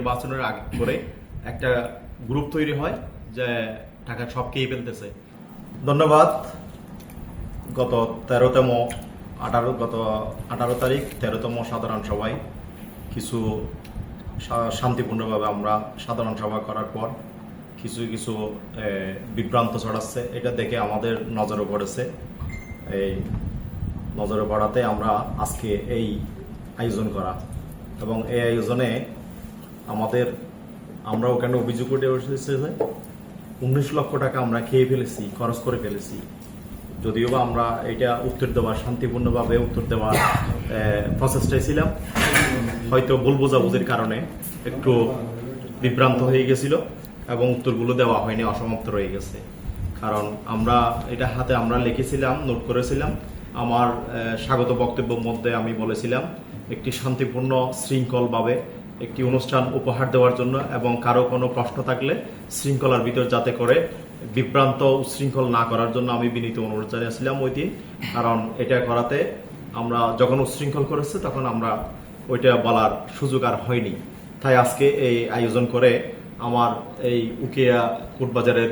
নির্বাচনের আগে করে একটা গ্রুপ তৈরি হয় যে টাকা সব খেয়ে ফেলতেছে। ধন্যবাদ। গত তেরোতম, আঠারো, গত আঠারো তারিখ, তেরোতম সাধারণ সভায় কিছু শান্তিপূর্ণভাবে আমরা সাধারণ সভা করার পর কিছু কিছু বিভ্রান্ত ছড়াচ্ছে। এটা দেখে আমাদের নজরে পড়েছে। এই নজরে পড়াতে আমরা আজকে এই আয়োজন করা। এবং এই আয়োজনে আমাদের আমরা ওখানে অভিযোগ করে এসেছে যে উনিশ লক্ষ টাকা আমরা খেয়ে ফেলেছি, খরচ করে ফেলেছি। যদিও বা আমরা এটা উত্তর দেওয়ার, শান্তিপূর্ণভাবে উত্তর দেওয়ার প্রচেষ্টায় ছিলাম। হয়তো ভুল বোঝাবুঝির কারণে একটু বিভ্রান্ত হয়ে গেছিল এবং উত্তরগুলো দেওয়া হয়নি, অসমাপ্ত রয়ে গেছে। কারণ আমরা এটা হাতে আমরা লিখেছিলাম, নোট করেছিলাম। আমার স্বাগত বক্তব্যের মধ্যে আমি বলেছিলাম, একটি শান্তিপূর্ণ শৃঙ্খলভাবে একটি অনুষ্ঠান উপহার দেওয়ার জন্য এবং কারও কোনো প্রশ্ন থাকলে শৃঙ্খলার ভিতর যাতে করে বিভ্রান্ত উশৃঙ্খল না করার জন্য আমি বিনীত অনুরোধ জানিয়েছিলাম ওই দিন কারণ এটা করাতে আমরা যখন উশৃঙ্খল করেছে তখন আমরা ওইটা বলার সুযোগ আর হয়নি। তাই আজকে এই আয়োজন করে আমার এই উকিয়া কোটবাজারের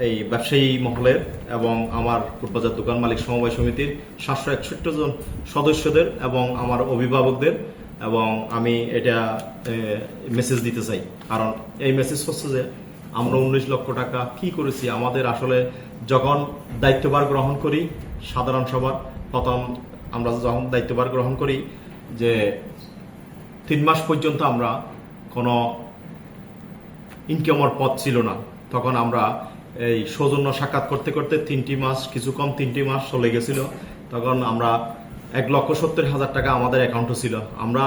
এই ব্যবসায়ী মহলের এবং আমার কোটবাজার দোকান মালিক সমবায় সমিতির সাতশো একষট্টি জন সদস্যদের এবং আমার অভিভাবকদের এবং আমি এটা মেসেজ দিতে চাই। কারণ এই মেসেজ হচ্ছে যে, আমরা উনিশ লক্ষ টাকা কি করেছি? আমাদের আসলে যখন দায়িত্বভার গ্রহণ করি, সাধারণ সভার প্রথম আমরা যখন দায়িত্বভার গ্রহণ করি যে, তিন মাস পর্যন্ত আমরা কোনো ইনকামের পথ ছিল না। তখন আমরা এই সৌজন্য সাক্ষাৎ করতে করতে তিনটি মাস কিছু কম তিনটি মাস চলে গেছিল। তখন আমরা এক লক্ষ সত্তর হাজার টাকা আমাদের অ্যাকাউন্টও ছিল। আমরা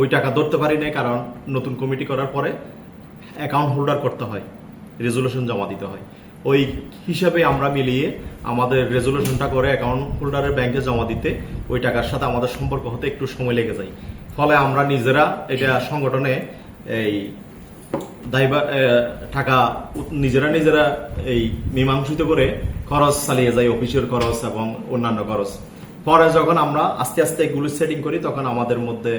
ওই টাকা ধরতে পারি নাই, কারণ নতুন কমিটি করার পরে অ্যাকাউন্ট হোল্ডার করতে হয় রেজুলেশন জমা দিতে হয়। ওই হিসাবে আমরা মিলিয়ে আমাদের রেজুলেশনটা করে অ্যাকাউন্ট হোল্ডারের ব্যাংকে জমা দিতে ওই টাকার সাথে আমাদের সম্পর্ক হতে একটু সময় লেগে যায়। ফলে আমরা নিজেরা এটা সংগঠনে এই দায়বা টাকা নিজেরা নিজেরা এই মীমাংসিত করে খরচ চালিয়ে যায়, অফিসের খরচ এবং অন্যান্য খরচ। পরে যখন আমরা আস্তে আস্তে এগুলো সেটিং করি, তখন আমাদের মধ্যে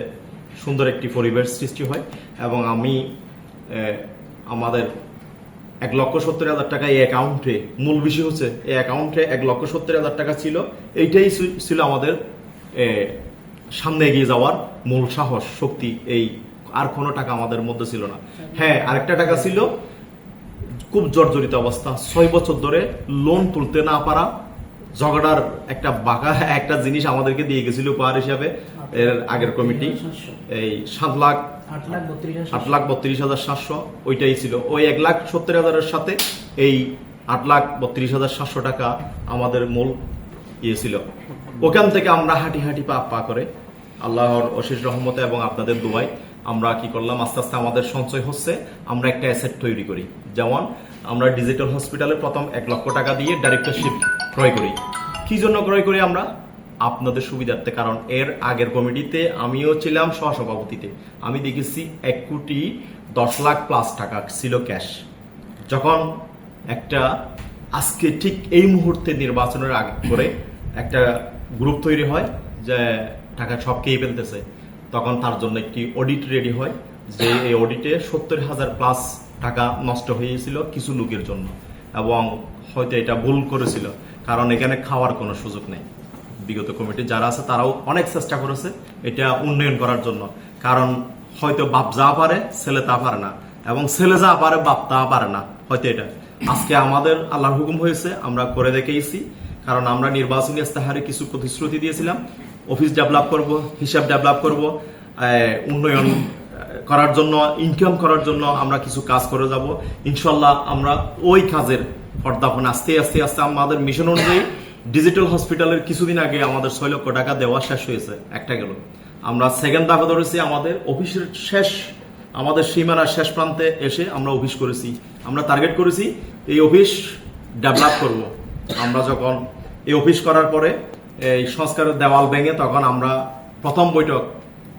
সুন্দর একটি পরিবেশ সৃষ্টি হয় এবং আমি আমাদের এক লক্ষ সত্তর হাজার টাকা এই অ্যাকাউন্টে মূল বিষয় হচ্ছে এই অ্যাকাউন্টে এক লক্ষ সত্তর হাজার টাকা ছিল। এইটাই ছিল আমাদের সামনে এগিয়ে যাওয়ার মূল সাহস, শক্তি, এই আর কোনো টাকা আমাদের মধ্যে ছিল না। হ্যাঁ আরেকটা টাকা ছিল, খুব জর্জরিত অবস্থা। ছয় বছর ধরে লোন তুলতে না পারা ঝগড়ার একটা বাঁকা একটা জিনিস আমাদেরকে দিয়ে গেছিল উপহার হিসাবে। এর আগের কমিটি। এই সাত লাখ আট লাখ বত্রিশ হাজার সাতশো ওইটাই ছিল। ওই এক লাখ সত্তর হাজারের সাথে এই আট লাখ বত্রিশ হাজার সাতশো টাকা আমাদের মূল ইয়ে ছিল। ওখান থেকে আমরা হাঁটি হাঁটি পা পা করে আল্লাহর অশেষ রহমতে এবং আপনাদের দোয়াই আমরা কি করলাম? আস্তে আস্তে আমাদের সঞ্চয় হচ্ছে। আমরা একটা অ্যাসেট তৈরি করি। যেমন আমরা ডিজিটাল হসপিটালে প্রথম এক লক্ষ টাকা দিয়ে ডাইরেক্টরশিপ ক্রয় করি। কি জন্য ক্রয় করি আমরা? আপনাদের সুবিধার্থে। কারণ এর আগের কমিটিতে আমিও ছিলাম সহসভাপতিতে। আমি দেখেছি এক কোটি দশ লাখ প্লাস টাকা ছিল ক্যাশ যখন একটা আজকে ঠিক এই মুহূর্তে নির্বাচনের আগে করে একটা গ্রুপ তৈরি হয় যে টাকা সব খেয়ে ফেলতেছে। তখন তার জন্য একটি অডিট রেডি হয়, যে এই অডিটে সত্তর হাজার প্লাস টাকা নষ্ট হয়েছিল কিছু লোকের জন্য। এবং হয়তো এটা ভুল করেছিল, কারণ এখানে খাওয়ার কোনো সুযোগ নেই। বিগত কমিটি যারা আছে, তারাও অনেক চেষ্টা করেছে এটা উন্নয়ন করার জন্য। কারণ হয়তো বাপ যা পারে, ছেলে তা পারে না। এবং ছেলে যা পারে, বাপ তা পারে না। হয়তো এটা। আজকে আমাদের আল্লাহর হুকুম হয়েছে, আমরা করে দেখেইছি কারণ আমরা নির্বাচনী ইস্তাহারে কিছু প্রতিশ্রুতি দিয়েছিলাম। অফিস ডেভেলপ করব, হিসাব ডেভেলপ করব উন্নয়ন করার জন্য ইনকাম করার জন্য আমরা কিছু কাজ করে যাব। ইনশাল্লাহ আমরা ওই কাজের পর্দাপন আস্তে আস্তে আস্তে আমাদের মিশন অনুযায়ী ডিজিটাল হসপিটালের কিছুদিন আগে আমাদের ছয় লক্ষ টাকা দেওয়া শেষ হয়েছে, একটা গেল। আমরা সেকেন্ড দাফে ধরেছি, আমাদের অফিসের শেষ, আমাদের সীমানার শেষ প্রান্তে এসে আমরা অফিস করেছি। আমরা টার্গেট করেছি, এই অফিস ডেভেলপ করব। আমরা যখন এই অফিস করার পরে, এই সংস্কারের দেওয়াল ভেঙে তখন আমরা প্রথম বৈঠক,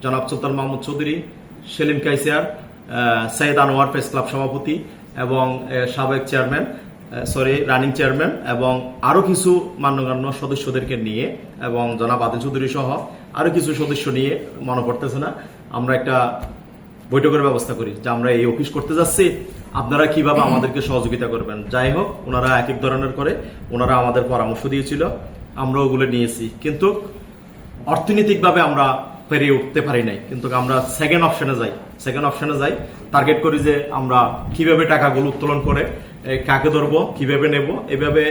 জনাব সুলতান মাহমুদ চৌধুরী, সেলিম কাইসিয়ার সৈয়দ আনোয়ার প্রেস ক্লাব সভাপতি এবং সাবেক চেয়ারম্যান সরি, রানিং চেয়ারম্যান এবং আরও কিছু মান্যগণ্য সদস্যদেরকে নিয়ে এবং জনাব আদিল চৌধুরী সহ আরও কিছু সদস্য নিয়ে মনে পড়তেছে না। আমরা একটা বৈঠকের ব্যবস্থা করি, যে আমরা এই অফিস করতে যাচ্ছি, আপনারা কীভাবে আমাদেরকে সহযোগিতা করবেন? যাই হোক, ওনারা এক এক ধরনের করে, ওনারা আমাদের পরামর্শ দিয়েছিল আমরা ওগুলো নিয়েছি। কিন্তু অর্থনৈতিকভাবে আমরা পেরিয়ে উঠতে পারি নাই। কিন্তু আমরা সেকেন্ড অপশনে যাই সেকেন্ড অপশনে যাই টার্গেট করি যে আমরা কীভাবে টাকাগুলো উত্তোলন করে কাকে ধরবো, কীভাবে নেব, এভাবে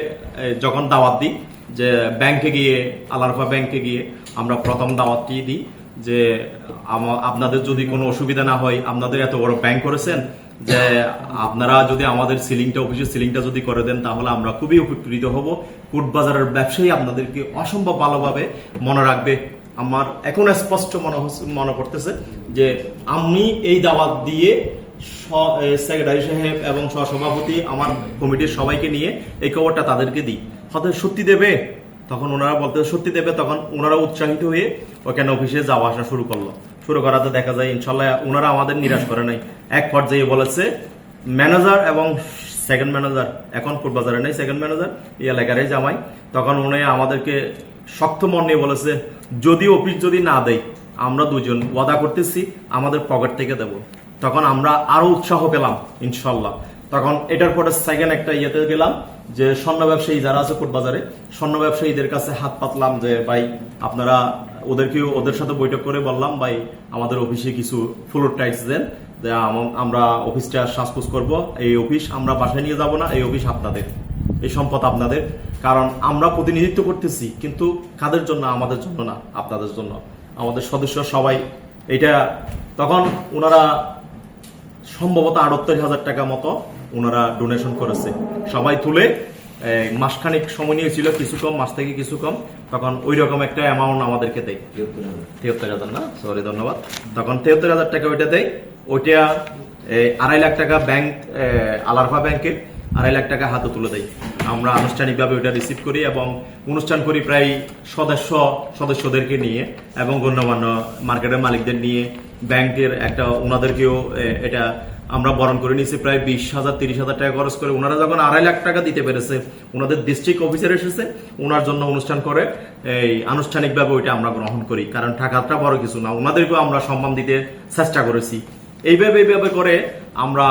যখন দাওয়াত দিই, যে ব্যাংকে গিয়ে, আলারফা ব্যাংকে গিয়ে আমরা প্রথম দাওয়াতটি দিই যে আপনাদের যদি কোনো অসুবিধা না হয়, আপনাদের এত বড় ব্যাংক করেছেন যে আপনারা যদি আমাদের সিলিংটা অফিসের সিলিংটা যদি করে দেন, তাহলে আমরা খুবই উপকৃত হব। কোট বাজারের ব্যবসায়ী আপনাদেরকে অসম্ভব ভালোভাবে মনে রাখবে। আমার এখন স্পষ্ট মনে মনে পড়তেছে যে আমি এই দাওয়াত দিয়ে সেক্রেটারি সাহেব এবং সহসভাপতি, আমার কমিটির সবাইকে নিয়ে এই খবরটা তাদেরকে দিই। হয়তো সত্যি দেবে? তখন ওনারা বলতে, সত্যি দেবে? তখন ওনারা উৎসাহিত হয়ে ওখানে অফিসে যাওয়া আসা শুরু করল। শুরু করাতে দেখা যায়, ইনশাল্লাহ ওনারা আমাদের নিরাশ করে নাই। এক পর্যায়ে বলেছে, ম্যানেজার এবং সেকেন্ড ম্যানেজার এখন বাজারে নেই সেকেন্ড ম্যানেজার এই এলাকারই জামাই। তখন উনি আমাদেরকে শক্ত মন নিয়ে বলেছে, যদি অফিস যদি না দেয় আমরা দুজন ওয়াদা করতেছি, আমাদের পকেট থেকে দেব। তখন আমরা আরও উৎসাহ পেলাম, ইনশাল্লাহ। তখন এটার পরে সেকেন্ড একটা ইয়েতে গেলাম যে স্বর্ণ ব্যবসায়ী যারা আছে কোটবাজারে, স্বর্ণ ব্যবসায়ীদের কাছে হাত পাতলাম যে, ভাই, আপনারা ওদেরকেও ওদের সাথে বৈঠক করে বললাম, ভাই, আমাদের অফিসে কিছু ফ্লোর টাইটস দেন আমরা অফিসটা সাজপুজ করব, এই অফিস আমরা বাসায় নিয়ে যাব না, এই অফিস আপনাদের, এই সম্পদ আপনাদের, কারণ আমরা প্রতিনিধিত্ব করতেছি, কিন্তু কাদের জন্য, আমাদের জন্য না, আপনাদের জন্য, আমাদের সদস্য সবাই। এটা তখন ওনারা সম্ভবত আটাত্তর হাজার টাকা মতো ওনারা ডোনেশন করেছে। সবাই তুলে মাসখানিক সময় নিয়েছিল, কিছু কম, মাস থেকে কিছু কম। তখন ওই রকম একটা অ্যামাউন্ট আমাদেরকে দেয়। তিয়াত্তর হাজার না? সরি ধন্যবাদ। তখন তিয়াত্তর হাজার টাকা ওইটা দেয়। ওইটা আড়াই লাখ টাকা ব্যাংক আলারফা ব্যাংকের আড়াই লাখ টাকা হাতে তুলে দেয়। আমরা আনুষ্ঠানিকভাবে ওইটা রিসিভ করি এবং অনুষ্ঠান করি প্রায় সদস্য, সদস্যদেরকে নিয়ে এবং গণ্যমান্য মার্কেটের মালিকদের নিয়ে। ব্যাংকের একটা, ওনাদেরকেও এটা আমরা বরণ করে নিয়েছি প্রায় বিশ হাজার, তিরিশ হাজার টাকা খরচ করে। ওনারা যখন আড়াই লাখ টাকা দিতে পেরেছে, ওনাদের ডিস্ট্রিক্ট অফিসার এসেছে, ওনার জন্য অনুষ্ঠান করে। এই আনুষ্ঠানিকভাবে ওইটা আমরা গ্রহণ করি, কারণ টাকাটা বড় কিছু না, ওনাদেরকেও আমরা সম্মান দিতে চেষ্টা করেছি। এইভাবে এইভাবে করে আমরা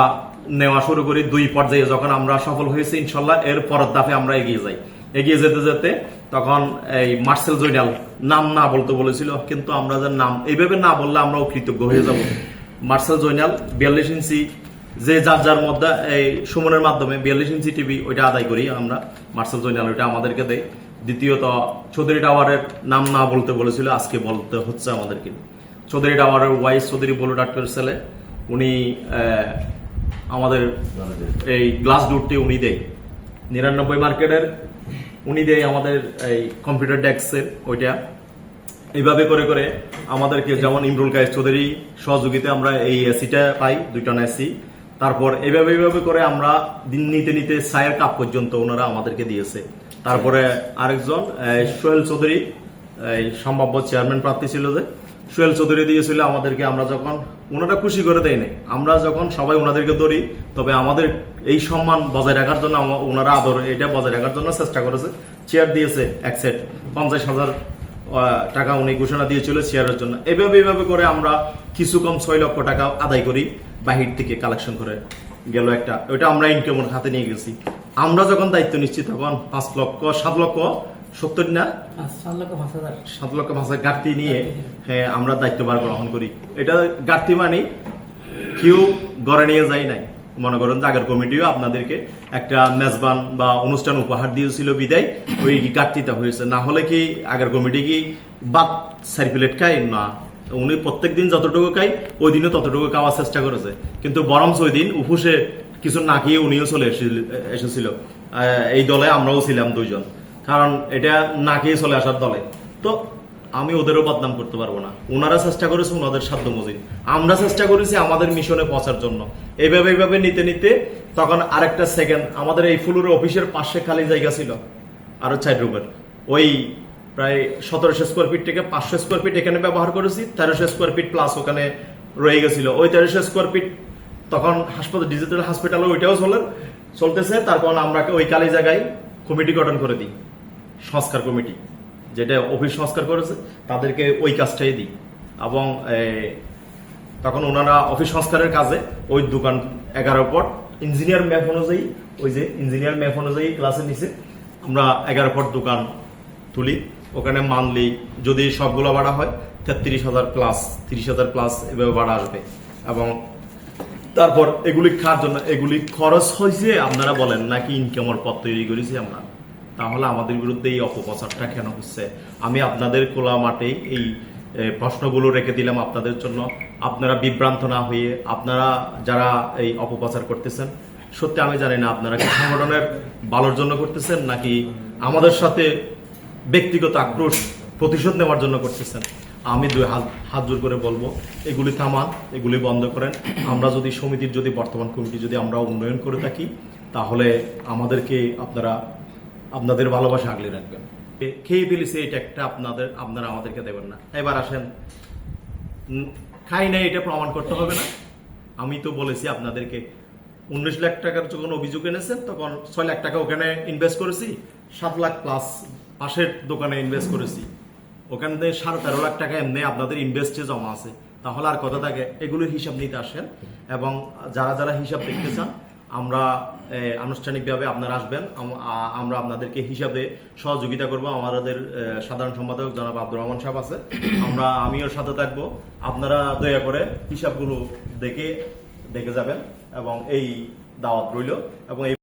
নেওয়া শুরু করি দুই পর্যায়ে। যখন আমরা সফল হয়েছি, ইনশাল্লাহ, এর পরের দাফে আমরা এগিয়ে যাই। এগিয়ে যেতে যেতে তখন এই মার্সেল জৈনাল নাম না বলতে বলেছিল, কিন্তু আমরা যে নাম, এইভাবে না বললে আমরাও কৃতজ্ঞ হয়ে যাব। মার্সেল জৈনাল বিয়াল্লিশ ইঞ্চি, যে যার যার মধ্যে এই সুমনের মাধ্যমে বিয়াল্লিশ ইঞ্চি টিভি ওইটা আদায় করি আমরা, মার্সেল জৈনাল ওইটা আমাদেরকে দেয়। দ্বিতীয়ত, চৌধুরী টাওয়ারের নাম না বলতে বলেছিল, আজকে বলতে হচ্ছে আমাদেরকে। চৌধুরী টাওয়ারের ওয়াইস চৌধুরী বলু, ডাক্তার ছেলে, উনি আমাদের এই গ্লাস ডোরটি উনি দেয়। নিরানব্বই মার্কেটের উনি দেয় আমাদের এই কম্পিউটার ডেস্কের ওইটা। এইভাবে করে করে আমাদেরকে যেমন ইমরুল কায়েস চৌধুরী সহযোগিতা আমরা এই এসিটা পাই, দুইটা এসি। তারপর এইভাবে এইভাবে করে আমরা দিন নিতে নিতে সায়ের কাপ পর্যন্ত ওনারা আমাদেরকে দিয়েছে। তারপরে আরেকজন সোহেল চৌধুরী, এই সম্ভাব্য চেয়ারম্যান প্রার্থী ছিল যে, সোহেল চৌধুরী দিয়েছিল আমাদেরকে, আমরা যখন ওনারা খুশি করে দেয় নাই, আমরা যখন সবাই ওনাদেরকে ধরি, তবে আমাদের এই সম্মান বজায় রাখার জন্য ওনারা আদর, এটা বজায় রাখার জন্য চেষ্টা করেছে। চেয়ার দিয়েছে এক সেট, পঞ্চাশ হাজার টাকা উনি ঘোষণা দিয়েছিল শেয়ারের জন্য। এভাবে এভাবে করে আমরা কিছু কম ছয় লক্ষ টাকা আদায় করি বাহির থেকে কালেকশন করে গেল একটা। ওইটা আমরা ইনকামের হাতে নিয়ে গেছি। আমরা যখন দায়িত্ব নিচ্ছি তখন পাঁচ লক্ষ সাত লক্ষ সত্তর না? সাত লক্ষ পাঁচ হাজার। ঘাটতি নিয়ে হ্যাঁ। আমরা দায়িত্বভার গ্রহণ করি। এটা ঘাটতি মানে কেউ গড়ে নিয়ে যায় নাই। মনে করেন যে আগের কমিটিও আপনাদেরকে একটা মেজবান বা অনুষ্ঠান উপহার দিয়েছিল বিদায়, ওই ঘাটতিটা হয়েছে। না হলে কি আগের কমিটি কি বাদ সার্কুলেট খায়? না। উনি প্রত্যেক দিন যতটুকু খাই ওই দিনও ততটুকু খাওয়ার চেষ্টা করেছে। কিন্তু বরঞ্চ ওই দিন উপসে কিছু না খেয়ে উনিও চলে এসেছিল এই দলে আমরাও ছিলাম দুইজন। কারণ এটা না খেয়ে চলে আসার দলে। তো আমি ওদেরও বদনাম করতে পারব না। ওনারা চেষ্টা করেছে ওনাদের সাধ্য মজিদ। আমরা চেষ্টা করেছি আমাদের মিশনে পৌঁছার জন্য। এইভাবে এইভাবে নিতে নিতে তখন আরেকটা সেকেন্ড আমাদের এই ফুলুর অফিসের পাশে খালি জায়গা ছিল, আরও চার রুমের। ওই প্রায় সতেরোশো স্কোয়ার ফিট থেকে পাঁচশো স্কোয়ার ফিট এখানে ব্যবহার করেছি, তেরোশো স্কোয়ার ফিট প্লাস ওখানে রয়ে গেছিল। ওই তেরোশো স্কোয়ার ফিট তখন হাসপাতাল ডিজিটাল হসপিটালে ওইটাও চলে, চলতেছে। তারপর আমরা ওই কালি জায়গায় কমিটি গঠন করে দিই, সংস্কার কমিটি যেটা অফিস সংস্কার করেছে, তাদেরকে ওই কাজটাই দিই। এবং তখন ওনারা অফিস সংস্কারের কাজে ওই দোকান এগারো পট ইঞ্জিনিয়ার ম্যাপ অনুযায়ী, ওই যে ইঞ্জিনিয়ার ম্যাপ অনুযায়ী ক্লাসে নিচে আমরা এগারো পট দোকান তুলি। ওখানে মানলি যদি সবগুলো ভাড়া হয়, তেত্রিশ হাজার প্লাস তিরিশ হাজার প্লাস এভাবে ভাড়া আসবে। এবং তারপর এগুলি খাওয়ার জন্য? এগুলি খরচ হয়েছে, আপনারা বলেন, নাকি ইনকামের পথ তৈরি করেছি আমরা? তাহলে আমাদের বিরুদ্ধে এই অপপ্রচারটা কেন হচ্ছে? আমি আপনাদের খোলা মাঠে এই প্রশ্নগুলো রেখে দিলাম আপনাদের জন্য। আপনারা বিভ্রান্ত না হয়ে, আপনারা যারা এই অপপ্রচার করতেছেন, সত্যি আমি জানি না আপনারা কি সংগঠনের ভালোর জন্য করতেছেন নাকি আমাদের সাথে ব্যক্তিগত আক্রোশ প্রতিশোধ নেওয়ার জন্য করতেছেন। আমি দুই হাত হাত জোর করে বলব, এগুলি থামান, এগুলি বন্ধ করেন। আমরা যদি সমিতির যদি বর্তমান কমিটি যদি আমরা উন্নয়ন করে থাকি, তাহলে আমাদেরকে আপনারা আপনাদের ভালোবাসা আগলে রাখবেন। খেয়ে ফেলেছে এটা একটা আপনাদের, আপনারা আমাদেরকে দেবেন না। এবার আসেন। খাই নাই এটা প্রমাণ করতে হবে না। আমি তো বলেছি আপনাদেরকে, উনিশ লাখ টাকার যখন অভিযোগ এনেছেন, তখন ছয় লাখ টাকা ওখানে ইনভেস্ট করেছি, সাত লাখ প্লাস পাশের দোকানে ইনভেস্ট করেছি। ওখান থেকে সাড়ে তেরো লাখ টাকা এমনি আপনাদের ইনভেস্টে জমা আছে। তাহলে আর কথা থাকে, এগুলোর হিসাব নিতে আসেন। এবং যারা যারা হিসাব দেখতে চান আমরা আনুষ্ঠানিকভাবে আপনারা আসবেন। আমরা আপনাদেরকে হিসাবে সহযোগিতা করব। আমাদের সাধারণ সম্পাদক জনাব আব্দুর রহমান সাহেব আছে। আমরা, আমিও সাথে থাকব। আপনারা দয়া করে হিসাবগুলো দেখে দেখে যাবেন এবং এই দাওয়াত রইল এবং এই